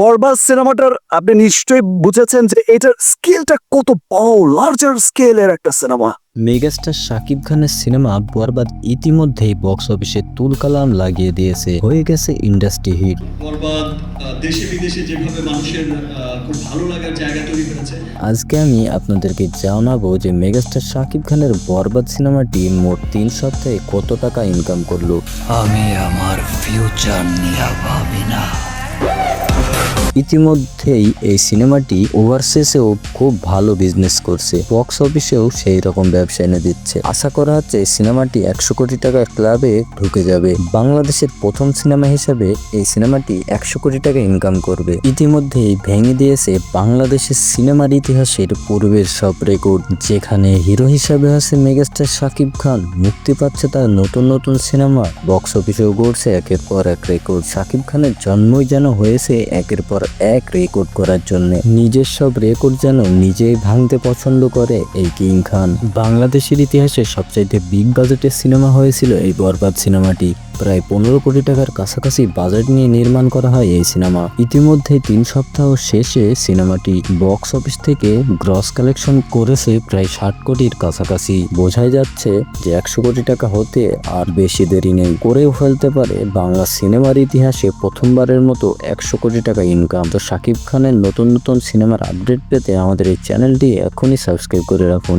বরবাদ সিনেমাটার আপনি নিশ্চয়ই বুঝেছেন যে এটার স্কেলটা কত বড় লার্জার স্কেলের একটা সিনেমা। মেগাস্টার শাকিব খানের সিনেমা বরবাদ ইতিমধ্যেই বক্স অফিসে তুলকালাম লাগিয়ে দিয়েছে। হয়ে গেছে ইন্ডাস্ট্রি হিট বরবাদ দেশে বিদেশে যেভাবে মানুষের খুব ভালো লাগার জায়গা তৈরি করেছে। আজকে আমি আপনাদেরকে জানাব যে মেগাস্টার শাকিব খানের বরবাদ সিনেমাটি মোট তিন সপ্তাহে কত টাকা ইনকাম করল? আমি আমার ফিউচার নিয়ে ভাবি না। ইতিমধ্যেই এই সিনেমাটি ওভারসিসেও খুব ভালো বিজনেস করছে। বক্স অফিসেও সেই রকম ব্যবসা এনে দিচ্ছে। আশা করা হচ্ছে এই সিনেমাটি একশো কোটি টাকা ক্লাবে ঢুকে যাবে। বাংলাদেশের প্রথম সিনেমা হিসেবে এই সিনেমাটি একশো কোটি টাকা ইনকাম করবে। ইতিমধ্যেই ভেঙে দিয়েছে বাংলাদেশের সিনেমার ইতিহাসের পূর্বের সব রেকর্ড যেখানে হিরো হিসাবে আছে মেগাস্টার শাকিব খান, মুক্তি পাচ্ছে তার নতুন নতুন সিনেমা। বক্স অফিসেও গড়ছে একের পর এক রেকর্ড শাকিব খানের জন্মই যেন হয়েছে একের পর এক রেকর্ড করার জন্য। নিজের সব রেকর্ড যেন নিজেই ভাঙতে পছন্দ করে এই কিং খান। বাংলাদেশের ইতিহাসে সবচাইতে বিগ বাজেটের সিনেমা হয়েছিল এই বরবাদ সিনেমাটি প্রায় পনেরো কোটি টাকার কাছাকাছি বাজেট নিয়ে নির্মাণ করা হয় এই সিনেমা। ইতিমধ্যে তিন সপ্তাহ শেষে সিনেমাটি বক্স অফিস থেকে গ্রস কালেকশন করেছে প্রায় ষাট কোটির কাছাকাছি। বোঝাই যাচ্ছে যে একশো কোটি টাকা হতে আর বেশি দেরি নেই। করেও ফেলতে পারে বাংলা সিনেমার ইতিহাসে প্রথমবারের মতো একশো কোটি টাকা ইনকাম তো শাকিব খানের নতুন নতুন সিনেমার আপডেট পেতে আমাদের এই চ্যানেলটি এখনই সাবস্ক্রাইব করে রাখুন।